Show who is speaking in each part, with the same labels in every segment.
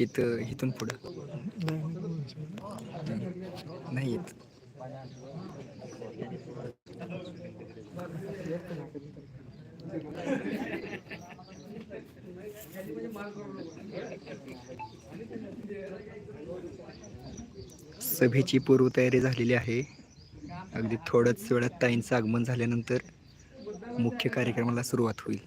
Speaker 1: इथं इथून पुढं. नाही येत. सभेची पूर्वतयारी झालेली आहे. अगदी थोड्याच वेळात ताईंचं आगमन झाल्यानंतर मुख्य कार्यक्रमाला सुरुवात होईल.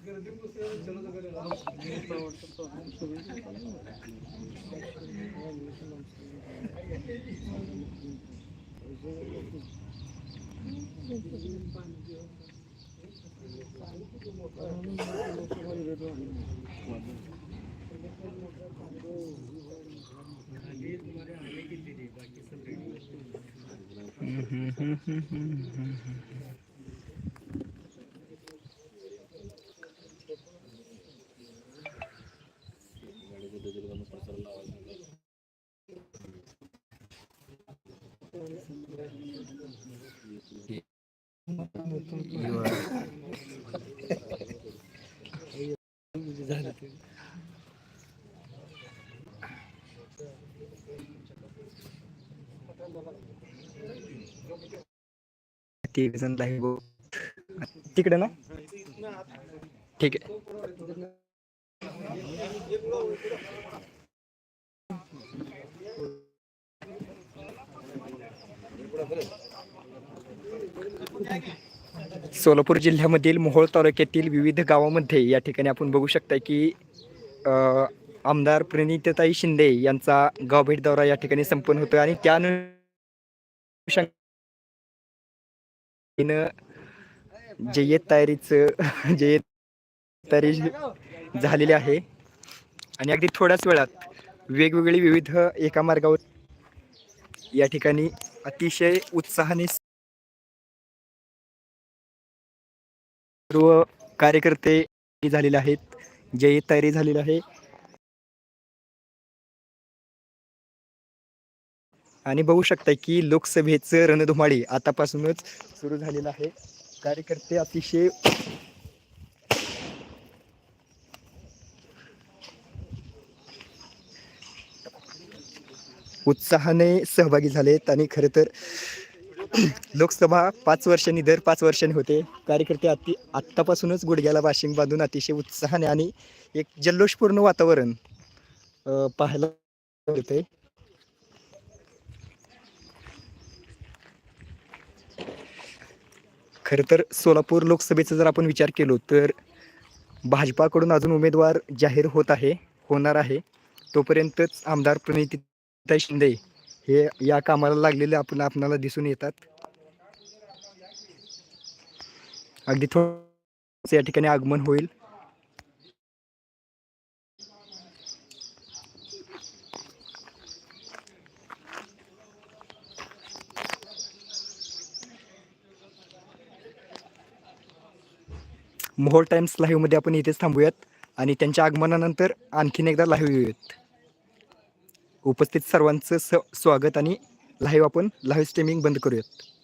Speaker 1: you are ते जण लाईव्ह तिकडे ना? ठीक आहे. सोलापूर जिल्ह्यामधील मोहोळ तालुक्यातील विविध गावामध्ये या ठिकाणी आपण बघू शकता की आमदार प्रणितताई शिंदे यांचा गावभेट दौरा या ठिकाणी संपन्न होतो आणि त्या जय्यत तयारीचं जय्यत तयारी झालेली आहे. आणि अगदी थोड्याच वेळात वेगवेगळी विविध एका मार्गावर या ठिकाणी अतिशय उत्साहाने सर्व कार्यकर्ते झालेले आहेत. जय्यत तयारी झालेली आहे. आणि बघू शकता की लोकसभेचं रणधुमाळी आतापासूनच सुरू झालेलं आहे. कार्यकर्ते अतिशय उत्साहाने सहभागी झालेत आणि खरं तर लोकसभा पाच वर्षांनी दर पाच वर्षांनी होते. कार्यकर्ते अति आत्तापासूनच गुडघ्याला वाशिंग बांधून अतिशय उत्साहाने आणि एक जल्लोषपूर्ण वातावरण पाहायला मिळते खरं तर सोलापूर लोकसभेचा जर आपण विचार केलो तर भाजपाकडून अजून उमेदवार जाहीर होत आहे होणार आहे. तोपर्यंतच आमदार प्रणितीताई शिंदे हे या कामाला लागलेले आपण आपणाला दिसून येतात. अगदी थोडं या ठिकाणी आगमन होईल. मोहोळ टाइम्स लाईव्हमध्ये आपण इथेच थांबूयात आणि त्यांच्या आगमनानंतर आणखीन एकदा लाईव्ह येऊयात. उपस्थित सर्वांचं स स्वागत आणि लाईव्ह आपण लाईव्ह स्ट्रीमिंग बंद करूयात.